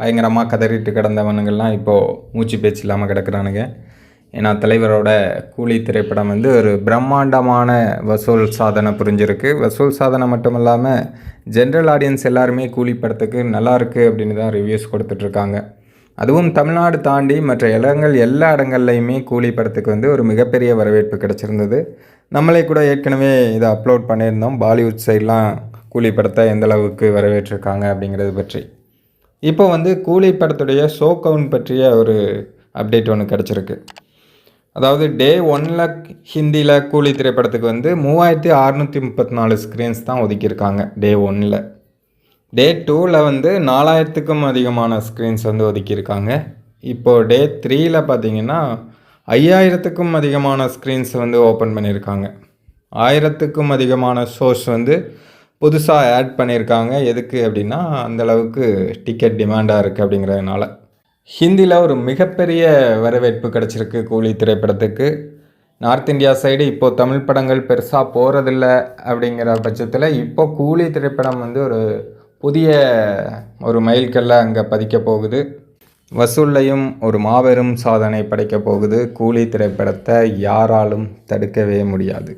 பயங்கரமாக கதறிட்டு கிடந்தவனுங்கள்லாம் இப்போது மூச்சு பேச்சு இல்லாமல் கிடக்குறானுங்க. ஏன்னா தலைவரோட கூலி திரைப்படம் வந்து ஒரு பிரம்மாண்டமான வசூல் சாதனை புரிஞ்சிருக்கு. வசூல் சாதனை மட்டும் இல்லாமல் ஜென்ரல் ஆடியன்ஸ் எல்லாருமே கூலி படத்துக்கு நல்லாயிருக்கு அப்படின்னு தான் ரிவ்யூஸ் கொடுத்துட்ருக்காங்க. அதுவும் தமிழ்நாடு தாண்டி மற்ற இடங்கள் எல்லா இடங்கள்லையுமே கூலி படத்துக்கு வந்து ஒரு மிகப்பெரிய வரவேற்பு கிடச்சிருந்தது. நம்மளே கூட ஏற்கனவே இதை அப்லோட் பண்ணியிருந்தோம். பாலிவுட் சைட்லாம் கூலி படத்தை எந்தளவுக்கு வரவேற்றிருக்காங்க அப்படிங்கிறது பற்றி. இப்போ வந்து கூலி படத்துடைய ஷோ கவுண்ட் பற்றிய ஒரு அப்டேட் ஒன்று கிடச்சிருக்கு. அதாவது டே ஒன்னில் ஹிந்தியில் கூலி திரைப்படத்துக்கு வந்து மூவாயிரத்தி அறநூற்றி முப்பத்தி நாலு ஸ்க்ரீன்ஸ் தான் ஒதுக்கியிருக்காங்க டே ஒன்னில் டே டூவில் வந்து நாலாயிரத்துக்கும் அதிகமான ஸ்க்ரீன்ஸ் வந்து ஒதுக்கியிருக்காங்க. இப்போது டே த்ரீயில் பார்த்தீங்கன்னா ஐயாயிரத்துக்கும் அதிகமான ஸ்க்ரீன்ஸ் வந்து ஓப்பன் பண்ணியிருக்காங்க. ஆயிரத்துக்கும் அதிகமான ஷோஸ் வந்து புதுசாக ஆட் பண்ணியிருக்காங்க. எதுக்கு அப்படின்னா அந்த அளவுக்கு டிக்கெட் டிமாண்டாக இருக்குது அப்படிங்கிறதுனால. ஹிந்தியில் ஒரு மிகப்பெரிய வரவேற்பு கிடச்சிருக்கு கூலி திரைப்படத்துக்கு. நார்த் இந்தியா சைடு இப்போது தமிழ் படங்கள் பெருசாக போகிறதில்ல அப்படிங்கிற பட்சத்தில் இப்போ கூலி திரைப்படம் வந்து ஒரு புதிய ஒரு மைல்கல்லை அங்கே பதிக்க போகுது. வசூல்லையும் ஒரு மாபெரும் சாதனை படைக்க போகுது. கூலி திரைப்படத்தை யாராலும் தடுக்கவே முடியாது.